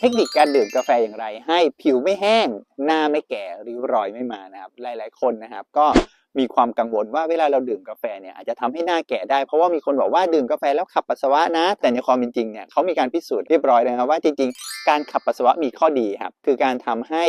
เทคนิคการดื่มกาแฟอย่างไร ให้ผิวไม่แห้ง หน้าไม่แก่ริ้วรอยไม่มานะครับ หลาย ๆ คนนะครับ ก็มีความกังวลว่าเวลาเราดื่มกาแฟเนี่ยอาจจะทำให้หน้าแก่ได้เพราะว่ามีคนบอกว่าดื่มกาแฟแล้วขับปัสสาวะนะ แต่ในความเป็นจริงเนี่ยเขามีการพิสูจน์เรียบร้อยเลยนะครับว่าจริงๆ การขับปัสสาวะมีข้อดีครับคือการทำให้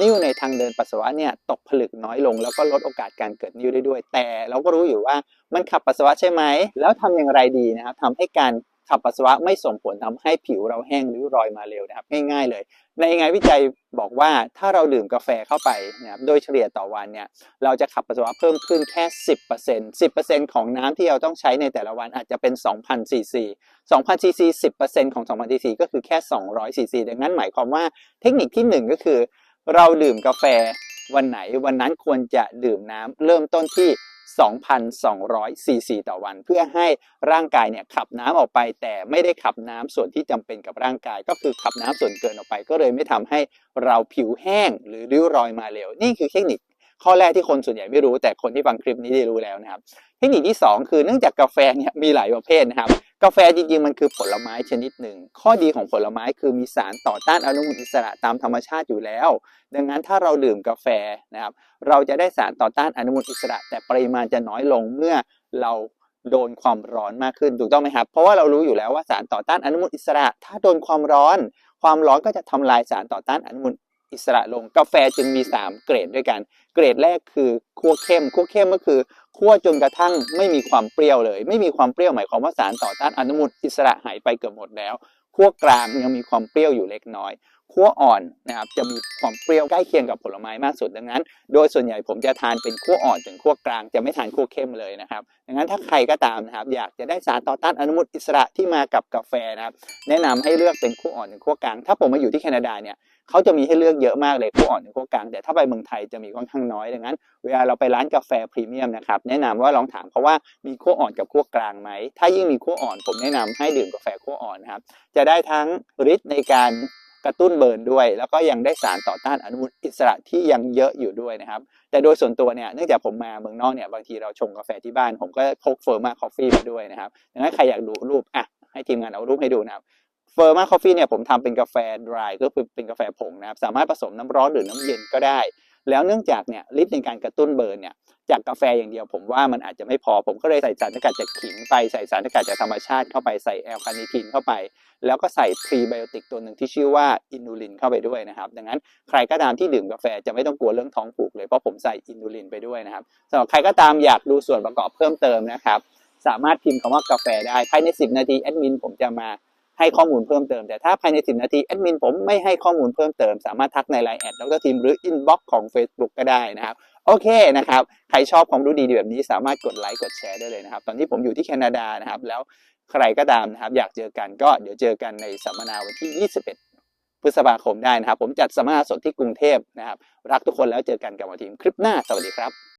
นิ่วในทางเดินปัสสาวะเนี่ยตกผลึกน้อยลง แล้วก็ลดโอกาสการเกิดนิ่วได้ด้วย แต่เราก็รู้อยู่ว่ามันขับปัสสาวะใช่ไหมแล้วทำอย่างไรดีนะครับทำให้การ ขับปัสสาวะไม่ส่งผลทำให้ผิวเราแห้งหรือรอยมาเร็วนะครับง่ายๆเลย ในงานวิจัยบอกว่าถ้าเราดื่มกาแฟเข้าไปนะครับโดยเฉลี่ยต่อวันเนี่ยเราจะขับปัสสาวะเพิ่มขึ้นแค่ 10% 10%ของน้ำที่เราต้องใช้ในแต่ละวันอาจจะเป็น 2,000ซีซี2,000ซีซี10%ของ2,000ซีซีก็คือแค่200ซีซีดังนั้นหมายความว่าเทคนิคที่ 1 ก็คือ เราดื่มกาแฟวันไหนวันนั้นควรจะดื่มน้ำเริ่มต้นที่ 2,200ซีซีต่อวัน เพื่อให้ร่างกายเนี่ยขับน้ำออกไป แต่ไม่ได้ขับน้ำส่วนที่จำเป็นกับร่างกาย ก็คือขับน้ำส่วนเกินออกไป ก็เลยไม่ทำให้เราผิวแห้งหรือริ้วรอยมาเร็ว นี่คือเทคนิคข้อแรกที่คนส่วนใหญ่ไม่รู้ แต่คนที่ฟังคลิปนี้ได้รู้แล้วนะครับ เทคนิคที่ 2 คือเนื่องจากกาแฟเนี่ยมีหลายประเภทนะครับ กาแฟจริงๆ มันคือผลไม้ชนิดหนึ่ง ข้อดีของผลไม้คือมีสารต่อต้านอนุมูลอิสระตามธรรมชาติอยู่แล้ว ดังนั้นถ้าเราดื่มกาแฟนะครับ เราจะได้สารต่อต้านอนุมูลอิสระ แต่ปริมาณจะน้อยลงเมื่อเราโดนความร้อนมากขึ้นถูกต้องไหมครับ เพราะว่าเรารู้อยู่แล้วว่าสารต่อต้านอนุมูลอิสระ ถ้าโดนความร้อน ความร้อนก็จะทำลายสารต่อต้านอนุมูลอิสระลง กาแฟจึงมี 3 เกรดด้วยกัน เกรดแรกคือคั่วเข้มคั่วเข้มก็คือ คั่วจนกระทั่งไม่มีความเปรี้ยวเลย ไม่มีความเปรี้ยวหมายความว่าสารต่อต้านอนุมูลอิสระหายไปเกือบหมดแล้วคั่วกลางยังมีความเปรี้ยวอยู่เล็กน้อย คั่วอ่อนนะครับจะมีความเปรี้ยวใกล้เคียงกับผลไม้มากสุดดังนั้น โดยส่วนใหญ่ผมจะทานเป็นคั่วอ่อนถึงคั่วกลางจะไม่ทานคั่วเข้มเลยนะครับ ดังนั้นถ้าใครก็ตามนะครับอยากจะได้สารต่อต้านอนุมูลอิสระที่มากับกาแฟนะครับแนะนำให้เลือกเป็นคั่วอ่อนถึงคั่วกลาง ถ้าผมมาอยู่ที่แคนาดาเนี่ยเขาจะมีให้เลือกเยอะมากเลยคั่วอ่อนถึงคั่วกลางแต่ถ้าไปเมืองไทยจะมีค่อนข้างน้อยดังนั้น เวลาเราไปร้านกาแฟพรีเมียมนะครับแนะนำว่าลองถามเขาะว่ามีคั่วอ่อนกับคั่วกลางไหมถ้ายิ่งมีคั่วอ่อน ผมแนะนำให้ดื่มกาแฟคั่วอ่อนนะครับจะได้ทั้งฤทธิ์ในการ กระตุ้นเบิร์นด้วย แล้วก็ยังได้สารต่อต้านอนุมูลอิสระที่ยังเยอะอยู่ด้วยนะครับ แต่โดยส่วนตัวเนี่ยเนื่องจากผมมาเมืองนอกเนี่ยบางทีเราชงกาแฟที่บ้าน ผมก็พกเฟอร์มาคอฟฟี่มาด้วยนะครับดังนั้นใครอยากดูรูปอะให้ทีมงานเอารูปให้ดูนะครับเฟอร์มาคอฟฟี่เนี่ยผมทำเป็นกาแฟดรายก็คือเป็นกาแฟผงนะครับสามารถผสมน้ำร้อนหรือน้ำเย็นก็ได้ แล้วเนื่องจากเนี่ยฤทธิ์ในการกระตุ้นเบิร์นเนี่ยจากกาแฟอย่างเดียวผมว่ามันอาจจะไม่พอ ผมก็เลยใส่สารสกัดจากขิงไปใส่สารสกัดจากธรรมชาติเข้าไปใส่แอลคาเนทินเข้าไป แล้วก็ใส่พรีไบโอติกตัวหนึ่งที่ชื่อว่าอินูลินเข้าไปด้วยนะครับ ดังนั้นใครก็ตามที่ดื่มกาแฟจะไม่ต้องกลัวเรื่องท้องผูกเลยเพราะผมใส่อินูลินไปด้วยนะครับสำหรับใครก็ตามอยากดูส่วนประกอบเพิ่มเติมนะครับสามารถพิมพ์คำว่ากาแฟได้ภายใน 10 นาทีแอดมินผมจะมา ให้ข้อมูลเพิ่มเติม แต่ถ้าภายใน 10 นาทีแอดมินผมไม่ให้ข้อมูลเพิ่มเติม สามารถทักใน Line แอดดรทีมหรืออินบ็อกซ์ของ Facebook ก็ได้นะครับโอเคนะครับ ใครชอบความรู้ดีๆแบบนี้สามารถกดไลค์กดแชร์ได้เลยนะครับ ตอนนี้ผมอยู่ที่แคนาดานะครับ แล้วใครก็ตามนะครับ อยากเจอกันก็เดี๋ยวเจอกันในสัมมนาวันที่ 21 พฤษภาคมได้นะครับ ผมจัดสัมมนาสดที่กรุงเทพนะครับ รักทุกคนแล้วเจอกันกับวันทีมคลิปหน้า สวัสดีครับ